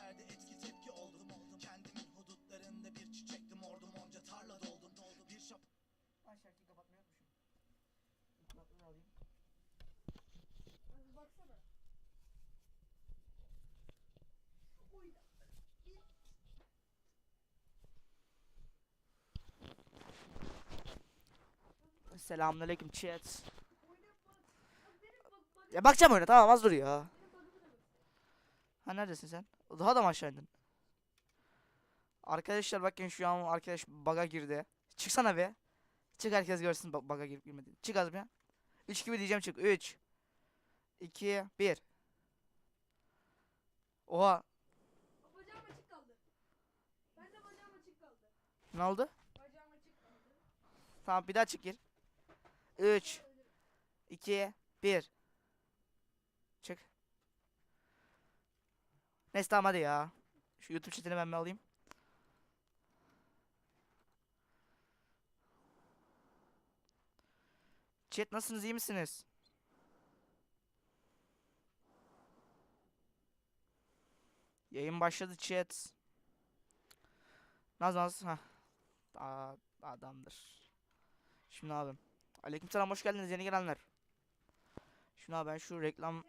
verdi etki tepki oldum oldum Kendimin hudutlarında bir çiçektim ordum onca tarla doldum doldum Bir şap Ay şarkıyı kapatmayı unutmuşum. Kulaklığı alayım. Baksana. Oy. Selamünaleyküm chat. Ya bakacağım oyuna tamam az dur ya. Benim bug'ımı da bak. Ha neredesin sen? Daha da mı aşağı indin? Arkadaşlar bakın şu an arkadaş baga girdi. Çıksana be. Çık herkes görsün ba- baga girip girmediğini. Çık az bir. 3 gibi diyeceğim çık. 3 2 1 Oha Bacağım açık kaldı. Ben de bacağım açık kaldı. ne oldu? Bacağım açık kaldı. Tamam bir daha çık gir. 3 2 1 Çık. Neyse tamam hadi ya. Şu YouTube chatini ben bir alayım. Chat nasılsınız iyi misiniz? Yayın başladı chat. Naz naz. Aa, adamdır. Şimdi abi. Aleykümselam hoş geldiniz yeni gelenler. Şimdi abi ben şu reklam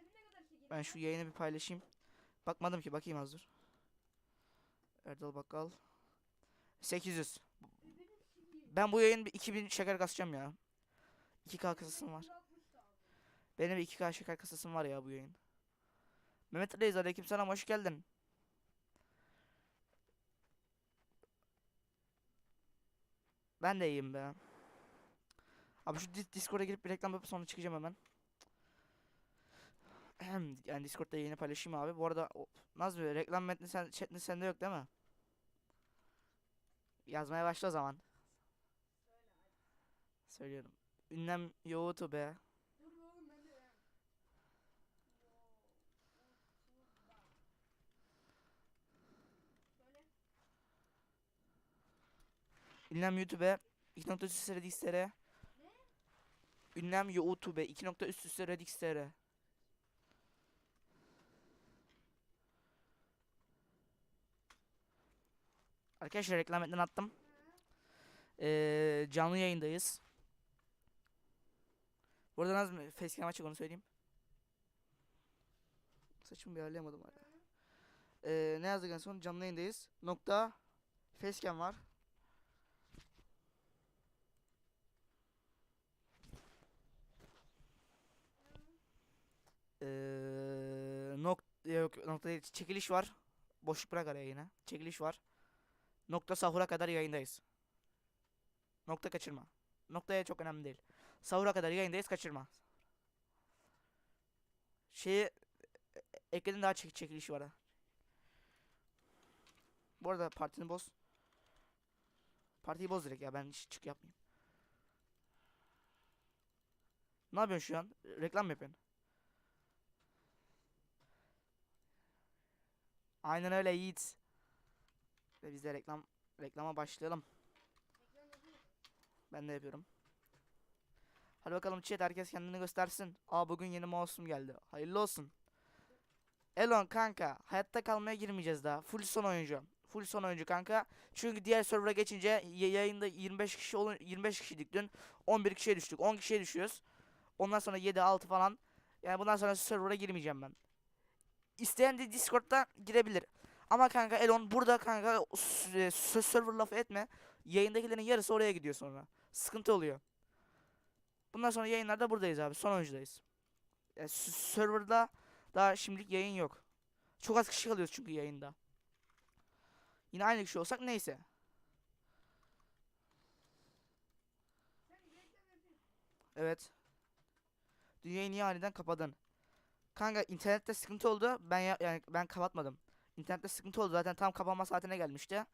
ben şu yayını bir paylaşayım. Bakmadım ki bakayım az dur. Erdal Bakkal. 800. Benim şekerim. Ben bu yayın bir 2000 şeker kasacağım ya. 2K kasasım var. 160 da abi. Benim bir 2K şeker kasasım var ya bu yayın. Mehmet Reis aleykümselam hoş geldin. Ben de iyiyim be. Abi şu Dis- Discord'a girip bir reklam yapıp sonra çıkacağım hemen. Yani Discord'da yayını paylaşayım abi. Bu arada o, Nazmi reklam metni sen, chatni sende yok değil mi? Yazmaya başla o zaman. Söylüyorum. Ünlem YouTube. Ünlem YouTube 2 nokta üst üste Redix'lere. Ünlem YouTube 2 nokta üst üste Redix'lere. Arkadaşlar reklam metnini attım. Ee, canlı yayındayız. Burada nasıl facecam açık onu söyleyeyim. Saçımı bir ayarlayamadım hala. Ee, ne yazdık en son? Canlı yayındayız. Nokta facecam var. Eee nok yok nokta değil, çekiliş var. Boşluk bırak araya yine. Çekiliş var. Nokta sahura kadar yayındayız. Nokta kaçırma. Noktaya çok önemli değil. Sahura kadar yayındayız kaçırma. Şeyi e- ekledim daha çek çekilişi var. Bu arada partini boz. Partiyi boz direkt ya ben hiç çık yapmayayım. Ne yapıyorsun şu an? Reklam mı yapıyorsun? Aynen öyle Yiğit. Ve biz de reklam reklama başlayalım. Ben de yapıyorum. Hadi bakalım chat herkes kendini göstersin. Aa bugün yeni mouse'um geldi. Hayırlı olsun. Elon kanka hayatta kalmaya girmeyeceğiz daha. Full son oyuncu. Full son oyuncu kanka. Çünkü diğer server'a geçince yayında 25 kişi olun 25 kişiydik dün. 11 kişiye düştük. 10 kişiye düşüyoruz. Ondan sonra 7 6 falan. Yani bundan sonra server'a girmeyeceğim ben. İsteyen de Discord'da girebilir. Ama kanka Elon burada kanka e, server lafı etme. Yayındakilerin yarısı oraya gidiyor sonra. Sıkıntı oluyor. Bundan sonra yayınlarda buradayız abi. Son oyuncudayız. Yani serverda daha şimdilik yayın yok. Çok az kişi kalıyoruz çünkü yayında. Yine aynı kişi olsak neyse. Evet. Dünyayı niye aniden kapadın? Kanka internette sıkıntı oldu. Ben ya, yani ben kapatmadım. İnternette sıkıntı oldu. Zaten tam kapanma saatine gelmişti.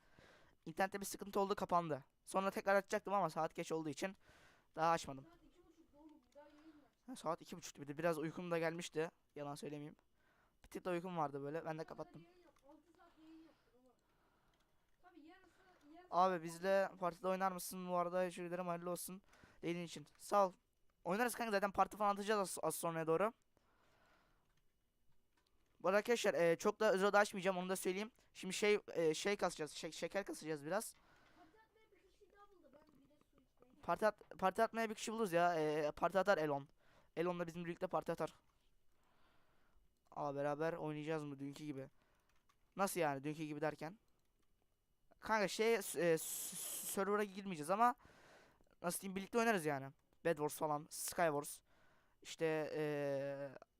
İnternette bir sıkıntı oldu kapandı. Sonra tekrar açacaktım ama saat geç olduğu için daha açmadım. Saat iki. Ha, saat buçuktu bir de biraz uykum da gelmişti. Yalan söylemeyeyim. Bir tık da uykum vardı böyle. Ben de kapattım. Yayın yap. 6 saat yayın yaptın oğlum. Tabii yarısı yarısı. Abi bizle partide oynar mısın bu arada? Ederim hayırlı olsun. Dediğin için. Sağ ol. Oynarız kanka zaten parti falan atacağız az, az sonraya doğru. Bu arada arkadaşlar e, çok da özel açmayacağım onu da söyleyeyim. Şimdi şey e, şey kasacağız. şek- şeker kasacağız biraz. Parti at, parti atmaya bir kişi buluruz ya. E, parti atar Elon. Elon da bizim birlikte parti atar. Aa beraber oynayacağız mı dünkü gibi? Nasıl yani dünkü gibi derken? Kanka şey e, server'a girmeyeceğiz ama nasıl diyeyim birlikte oynarız yani. Bed Wars falan, Skywars. İşte e,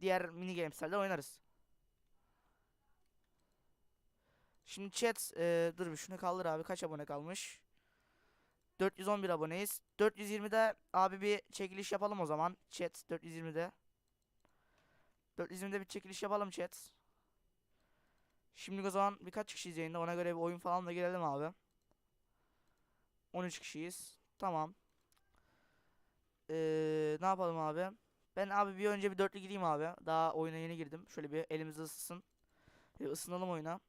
diğer mini games'lerde oynarız. Şimdi chat e, dur bir şunu kaldır abi kaç abone kalmış? 411 aboneyiz. 420'de abi bir çekiliş yapalım o zaman. Chat 420'de. 420'de bir çekiliş yapalım chat. Şimdi o zaman birkaç kişiyiz yayında. Ona göre bir oyun falan da girelim abi. 13 kişiyiz. Tamam. Ee, ne yapalım abi? Ben abi bir önce bir dörtlü gireyim abi. Daha oyuna yeni girdim. Şöyle bir elimiz ısınsın. Bir ısınalım oyuna.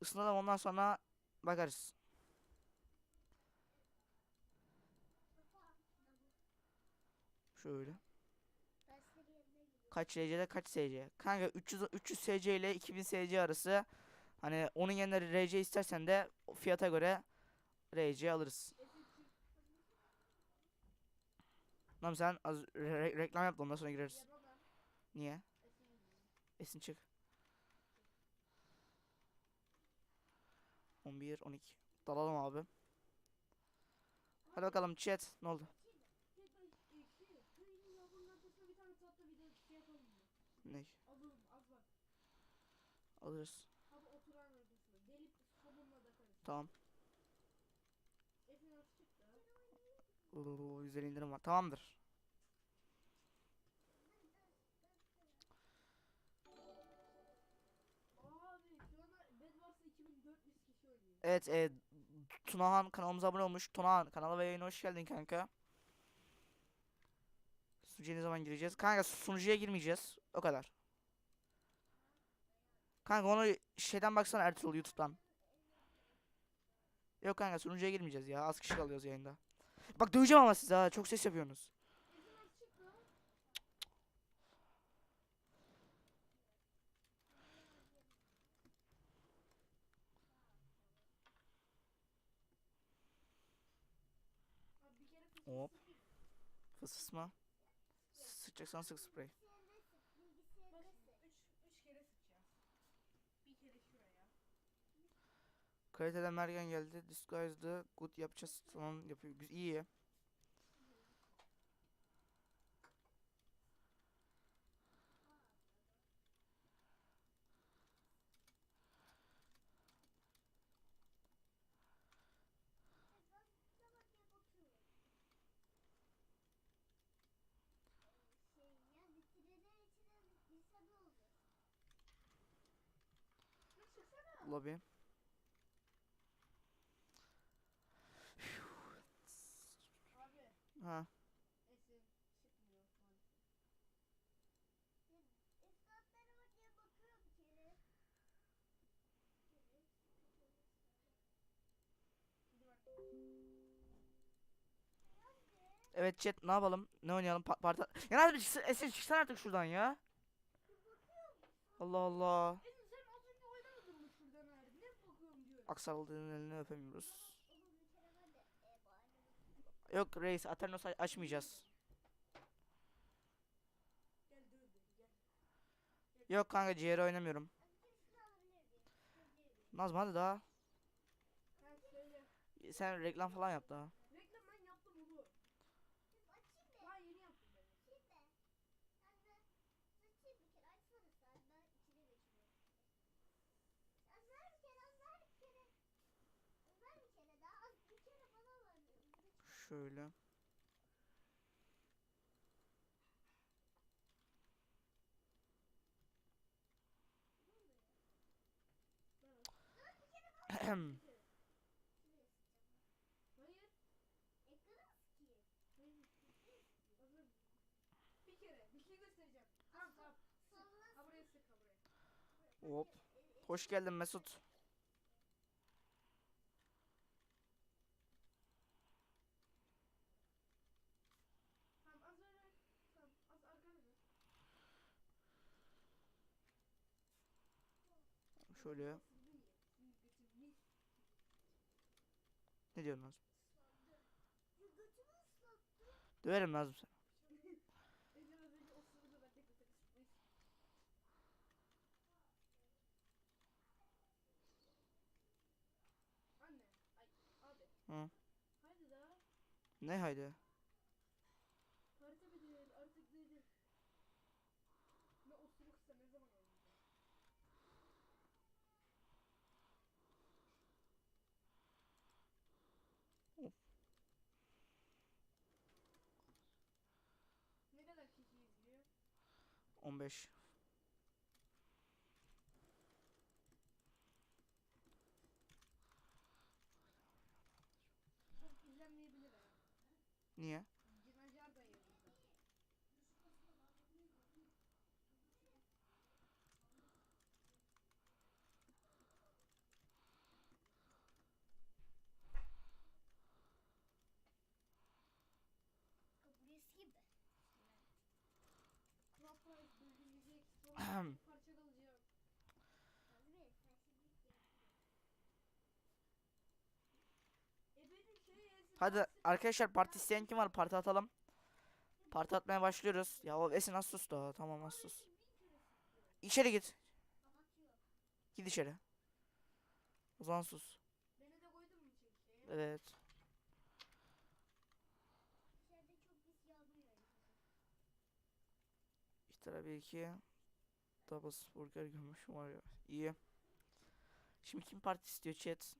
Isınalım ondan sonra bakarız. Şöyle. Kaç SC'de kaç SC? Kanka 300 300 SC ile 2000 SC arası. Hani onun yerine RC istersen de fiyata göre RC alırız. Tamam sen az re- reklam yap da ondan sonra gireriz. Niye? Esin çık. 11 12. Dalalım abi. Hadi bakalım chat ne oldu? Şey ben e, güzel indirim var. Tamamdır. Abi şu anda Bedwars'ta 2400 kişi oynuyor. Evet, e, Tunahan kanalımıza abone olmuş. Tunahan kanala ve yayına hoş geldin kanka. Sunucuya ne zaman gireceğiz? Kanka sunucuya girmeyeceğiz. O kadar. Kanka onu şeyden baksana Ertuğrul YouTube'dan. Yok kanka sunucuya girmeyeceğiz ya. Az kişi kalıyoruz yayında. Bak döveceğim ama size ha. Çok ses yapıyorsunuz. Hop. fıs fıs. Fısıs mı? Sıçacaksan sık sprey. Bak üç, üç kere sıkacağız. Bir kere şuraya. Kaliteden Mergen geldi. Disguised'ı good yapacağız. Tamam yapıyor. İyi. Lobby. Ha. Esin çıkmıyor maalesef. Hadi bak. Evet chat ne yapalım? Ne oynayalım? Pa parta... Ya bir çıksın, Esin çıksana artık şuradan ya. Allah Allah. Esin sen az önce oynamadın mı şuradan abi? Ne bakıyorum diyor. Aksarıldığının elini öpemiyoruz. Yok reis Aternos açmayacağız. Yok kanka ciğeri oynamıyorum. Nazım hadi daha. Sen reklam falan yap daha. Reklam ben yaptım bunu. Daha yeni yaptım ben. Şöyle. Hayır. Hayır. Hazır. Bir kere bir şey göstereceğim. Tamam tamam. Sık. Ha buraya sık ha buraya. Hop. Hoş geldin Mesut. Tamam az öyle. Tamam az arkana dön. Şöyle. Ne diyorsun Nazım? Döverim Nazım. Anne, ay abi. Hı. Haydi daha. Ne haydi? Harita bitir artık dedi. Ne osuruksa ne zaman oynayacağım? Of. Ne kadar kişi izliyor? 15. Çok izlenmeyebilir ha. Niye? Cenazar da yanında. Burası gibi. Crop Price bölünecek. Sonra parça kalacak. Abi sen şimdi E benim şey Esin Hadi arkadaşlar parti isteyen kim var? Parti atalım. Parti atmaya başlıyoruz. Ya o Esin az sus da. Tamam az sus. İçeri git. Git içeri. O zaman sus. Evet. İşte bir iki. Double burger görmüş var ya. İyi. Şimdi kim parti istiyor chat?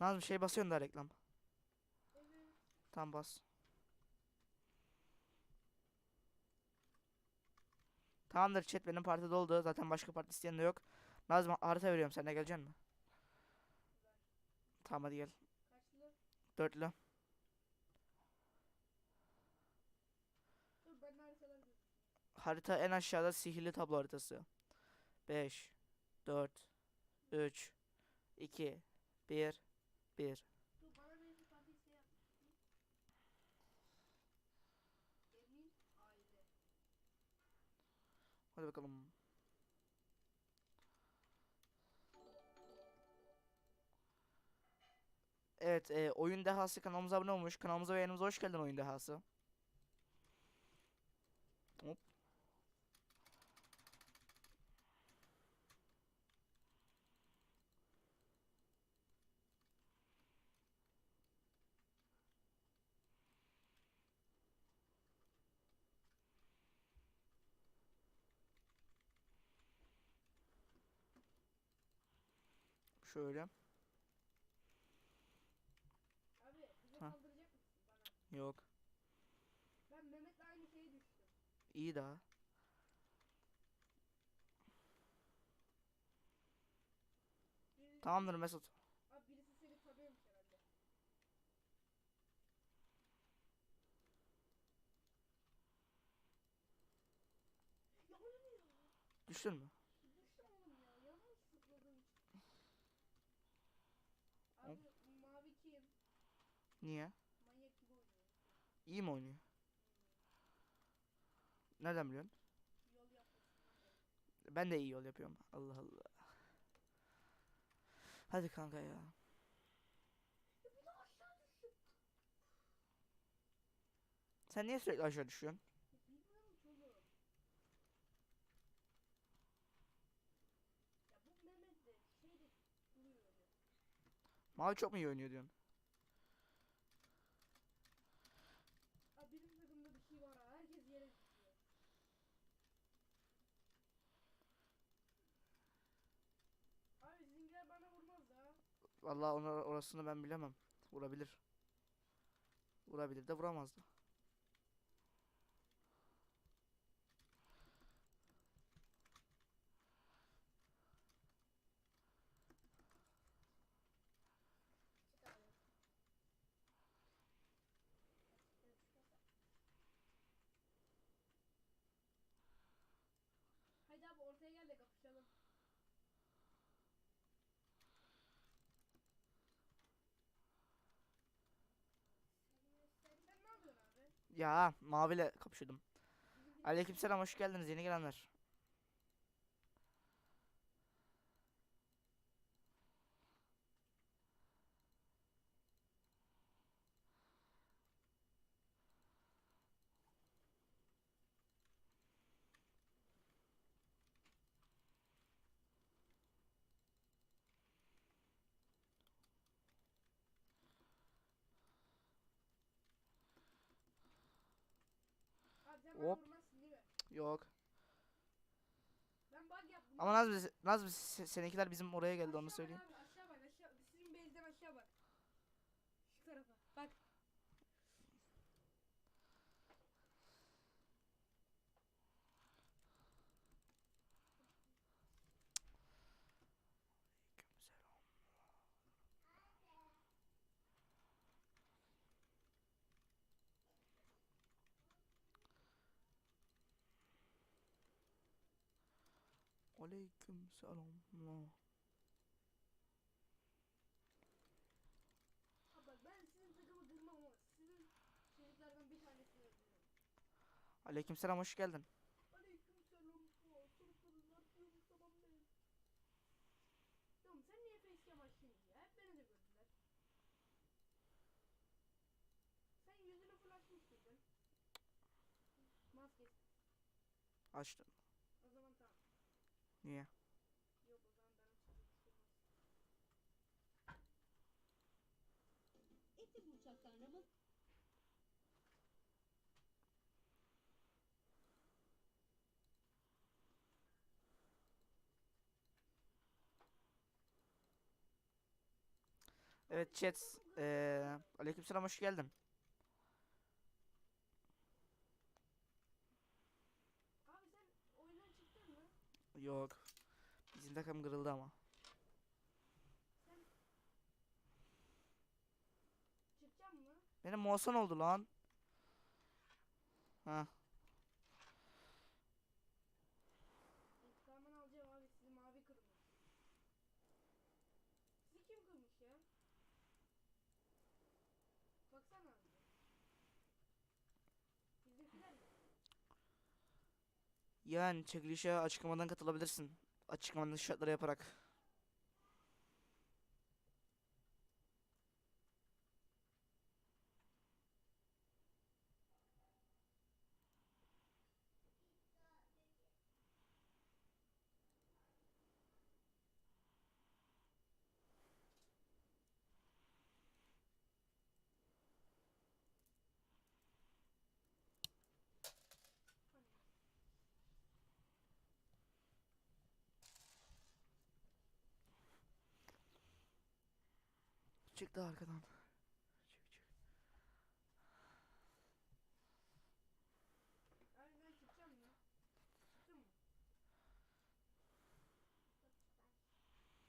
Nazım şey basıyorsun da reklam. Evet. Tam bas. Tamamdır chat benim parti doldu. Zaten başka parti isteyen de yok. Nazım harita veriyorum. Sen de geleceksin mi? Tamam hadi gel. Kaçlı? Dörtlü. Dur ben. Harita en aşağıda sihirli tablo haritası. 5 4 3 2 1 1 Dur bana bir. Hadi bakalım. Evet, e, oyun dehası kanalımıza abone olmuş. Kanalımıza ve yayınımıza hoş geldin oyun dehası. Hop. Şöyle. Abi bize Ha. saldıracak mısın bana? Yok. Ben Mehmet'le aynı şeye düştüm. İyi daha. Birisi, Tamamdır Mesut. Abi birisi seni tanıyormuş herhalde. Ya o ne ya? Düştün mü? Düştüm oğlum ya. Yanlış zıpladım. Hop. Abi mavi kim? Niye? Manyak gibi oynuyor. İyi mi oynuyor? Nereden biliyorsun? Yol yapmasından beri. Ben de iyi yol yapıyorum. Allah Allah. Hadi kanka ya. Sen niye sürekli aşağı düşüyorsun? Mavi çok mu iyi oynuyor diyorsun? Abi benim takımda bir şey var ha. Herkes yere düşüyor. Abi Zinger bana vurmaz da. Vallahi ona orasını ben bilemem. Vurabilir. Vurabilir de vuramaz Ya maviyle kapışıyordum. Aleykümselam hoş geldiniz yeni gelenler. Hop. Yok. Ben bug yaptım. Ama Nazmi, Nazmi se- seninkiler bizim oraya geldi onu söyleyeyim. Bak abi, aşağı bak aşağı. Sizin base'den aşağı bak. Şu tarafa. Bak. Aleykümselam. Abi bak ben sizin takımı kırmam ama sizin çocuklardan bir tanesini öldürürüm. Aleykümselam hoş geldin. Çocukları ne yapıyorsun tamam sen niye facecam açtın ya? Hep beni de gördüler. Sen yüzünü flaşmış mıydın? Maske. Açtım. Niye? Yok o zaman ben Ramazan Evet chat. Eee aleykümselam hoş geldin. Abi sen oyundan çıktın mı? Yok. Bizim takım kırıldı ama. Benim Moğolsan oldu lan. Ha. İntikamını alacağım abi sizi mavi kırmızı. Sizi kim kırmış ya? Baksana abi. Bizimkiler mi? Yani çekilişe açıklamadan katılabilirsin. Açıklamanın şartları yaparak. Çıktı arkadan. Çık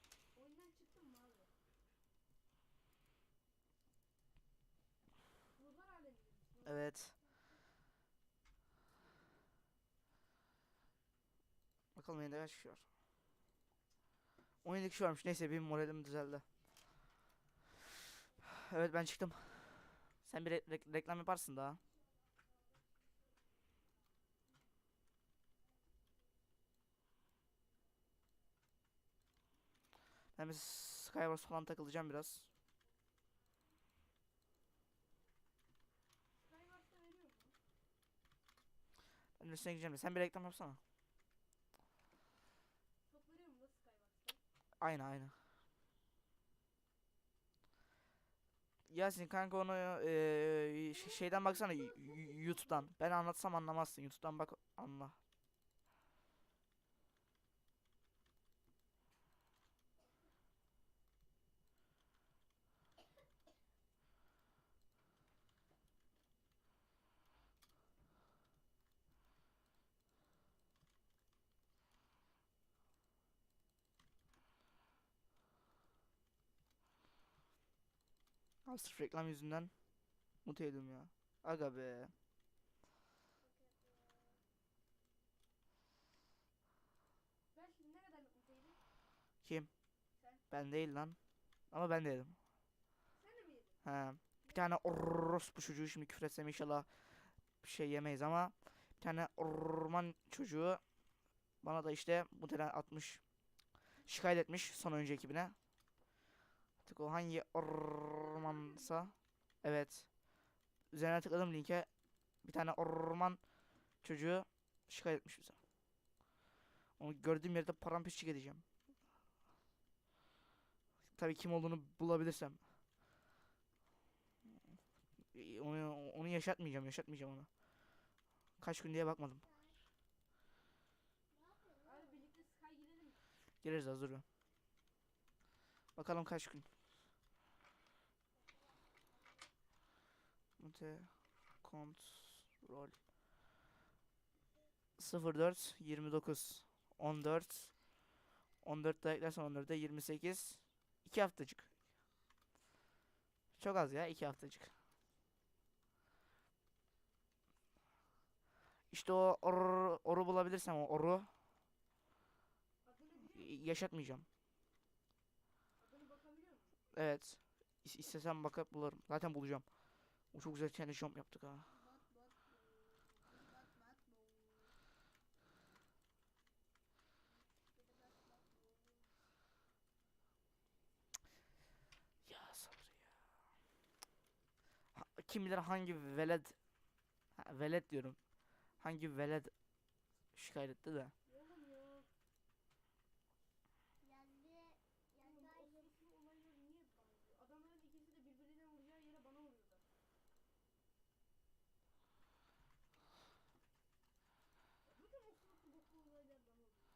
çık. Oyundan çıktın mı abi? Ruhlar misin? Evet. Bakalım yine kaç kişi var. 17 kişi varmış. Neyse benim moralim düzeldi. Evet ben çıktım. Sen bir re- re- reklam yaparsın daha. Ben bir Skywars falan takılacağım biraz. Ben üstüne gideceğim de. Sen bir reklam yapsana. Aynı aynı. Yasin kanka onu ş- şeyden baksana YouTube'dan. Ben anlatsam anlamazsın. YouTube'dan bak anla. Al sırf reklam yüzünden ediyorum ya. Aga be. Ben şimdi ne kadarlık mutluydum? Kim? Sen. Ben değil lan. Ama ben de yedim. Sen de mi yedin? He. Bir tane orospu çocuğu şimdi küfür etsem inşallah bir şey yemeyiz ama bir tane orman çocuğu bana da işte bu tane atmış şikayet etmiş son oyuncu ekibine. Artık o hangi ormansa evet üzerine tıkladım linke bir tane orman çocuğu şikayet etmiş bize. Onu gördüğüm yerde paramparçık edeceğim. Tabii kim olduğunu bulabilirsem. Onu, onu yaşatmayacağım, yaşatmayacağım onu. Kaç gün diye bakmadım. Gireriz hazır. Bakalım kaç gün. Mute kontrol 04 29 14 14 da eklersen 14'e 28 2 haftacık. Çok az ya 2 haftacık. İşte o or, oru bulabilirsem o oru yaşatmayacağım. Evet. İs- istesem bakıp bulurum. Zaten bulacağım. O çok güzel kendi jump yaptık ha. Ya sabır ya. Ha, kim bilir hangi veled ha, veled diyorum. Hangi veled şikayet etti de. Oğlum ya. Geldi. Oğlum Geldi. o soslu olayları niye bana diyor? Adamların ikisi de birbirine vuracağı yere bana vuruyorlar. Ya Bütün o soslu boklu olaylar bana oluyor.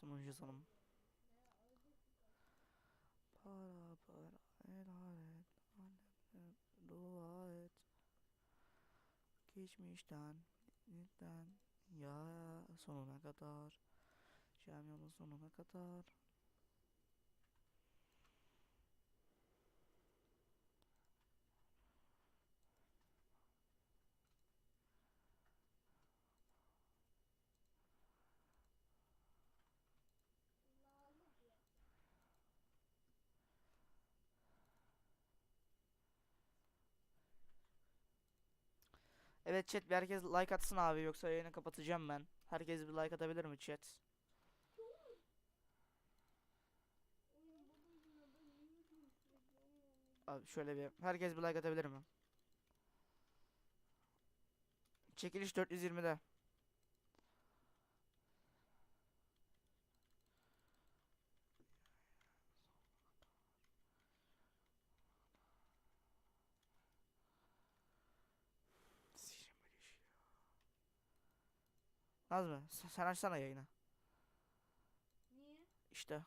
Sonuncu sanım. Para para helal et. Anneme dua et. Geçmişten, nitten ya sonuna kadar. Yolun sonuna kadar. Evet chat bir herkes like atsın abi yoksa yayını kapatacağım ben. Herkes bir like atabilir mi chat? Abi şöyle bir herkes bir like atabilir mi? Çekiliş 420'de. Nazmi sen, sen açsana yayını. Niye? İşte